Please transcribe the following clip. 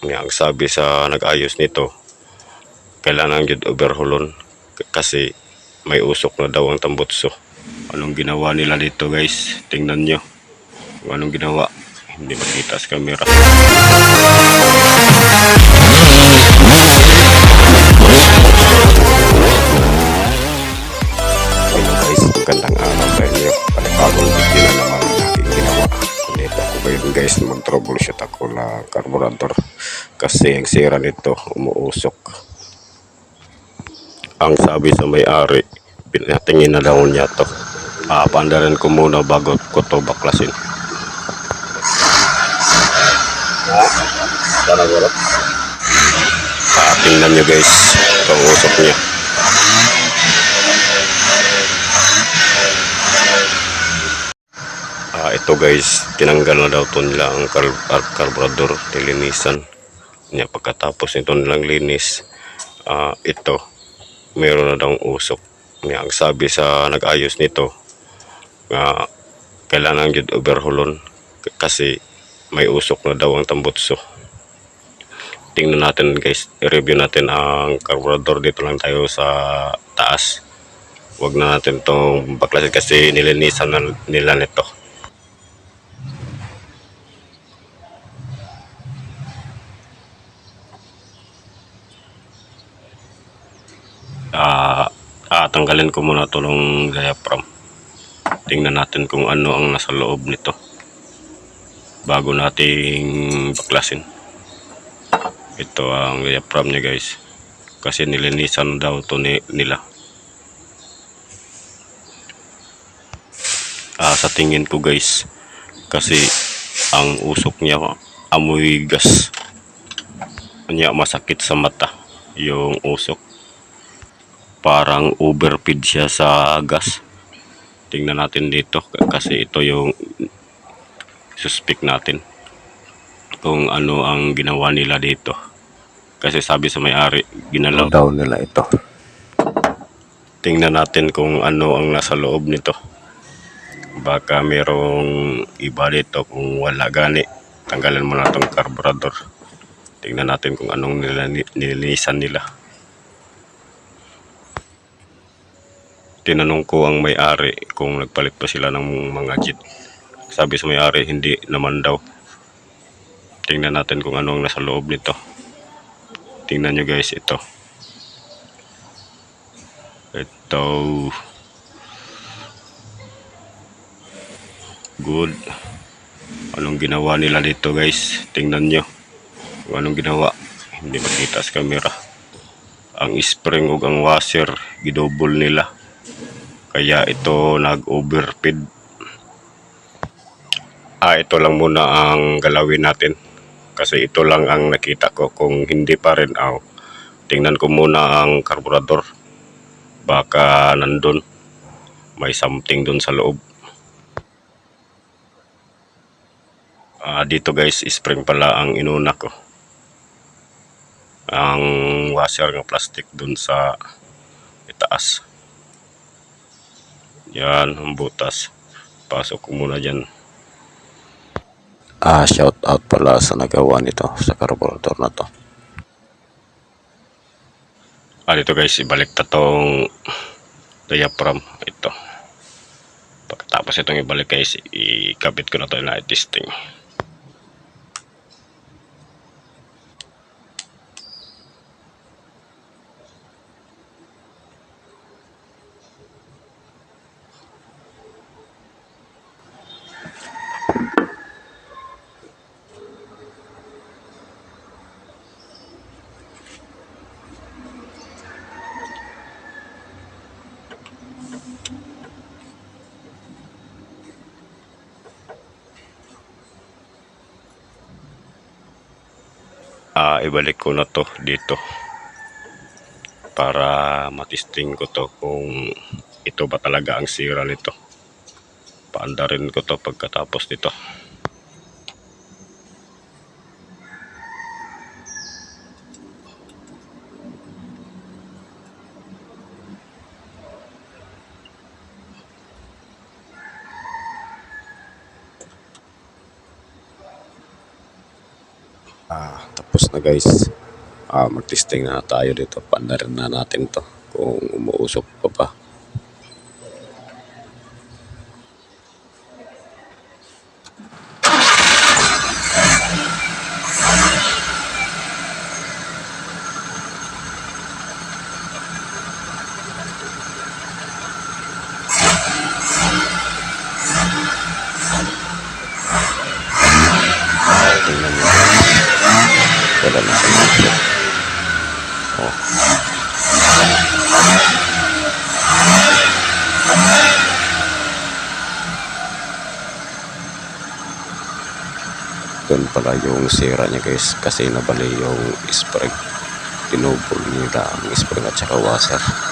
Nga ang sabi sa nag-ayos nito, kailangan yun overhaulon kasi may usok na daw ang tambutso. Anong ginawa nila dito guys? Tingnan nyo. Anong ginawa. Hindi makita sa camera. Hello guys, magandang araw guys, mag-troubleshoot ako na carburetor. Kasi ang sira nito, umuusok. Ang sabi sa may-ari, pinatingin na daw niya to. Papandarin ko muna bago ko to baklasin. Wala. Tingnan nyo guys, usok niya. Ito guys, tinanggal na daw to nila ang kar ar- carburetor, nilinisan. Niya pagkatapos nito nilang linis, ah, ito, meron na daw usok. Niya ang sabi sa nag-ayos nito, nga kailangan yun overhaulon kasi may usok na daw ang tambutso. Tingnan natin guys, i-review natin ang carburetor dito lang tayo sa taas. Huwag na natin itong baklasin kasi nilinisan na nila nito. ah ah, tanggalin ko muna to ng diaphragm. Tingnan natin kung ano ang nasa loob nito. Bago nating baklasin. Ito ang diaphragm niya guys. Kasi nilinisan daw to ni, nila. Ah, sa tingin ko guys. Kasi ang usok niya amoy gas. Kanya masakit sa mata yung usok parang overfeed siya sa gas. Tingnan natin dito kasi ito yung suspect natin kung ano ang ginawa nila dito. Kasi sabi sa may-ari, ginalaw daw nila ito. Tingnan natin kung ano ang nasa loob nito. Baka merong iba dito kung wala gani. Tanggalin mo na itong carburetor. Tingnan natin kung anong nilani- nilinisan nila. Tinanong ko ang may-ari kung nagpalit pa sila ng mga jeep. Sabi sa may-ari, hindi naman daw. Tingnan natin kung ano ang nasa loob nito. Tingnan nyo guys, ito. Ito. Good. Anong ginawa nila dito guys? Tingnan nyo. Kung anong ginawa. Hindi makita sa camera. Ang spring ug ang washer, gidouble nila kaya ito nag-overfeed. Ah, ito lang muna ang galawin natin. Kasi ito lang ang nakita ko. Kung hindi pa rin, aw, tingnan ko muna ang carburetor. Baka nandun. May something dun sa loob. Ah, dito guys, spring pala ang inuna ko. Ang washer ng plastic dun sa itaas. Yan, ang butas. Pasok ko muna dyan. Ah, shout out pala sa nagawa nito sa carburetor na to. Ah, dito guys, ibalik na tong diaphragm. Ito. Pagkatapos itong ibalik guys, ikabit ko na to na testing. Ah ibalik ko na to dito para matisting ko to kung ito ba talaga ang sira nito. Paandarin ko to pagkatapos nito Ah, tapos na guys. Ah, mag-testing na tayo dito. Pandarin na natin to kung umuusok pa ba. Tingnan mo. Wala na sa Oh. Doon pala yung sira niya guys kasi nabali yung spring. Tinubol nila ang spring at saka washer.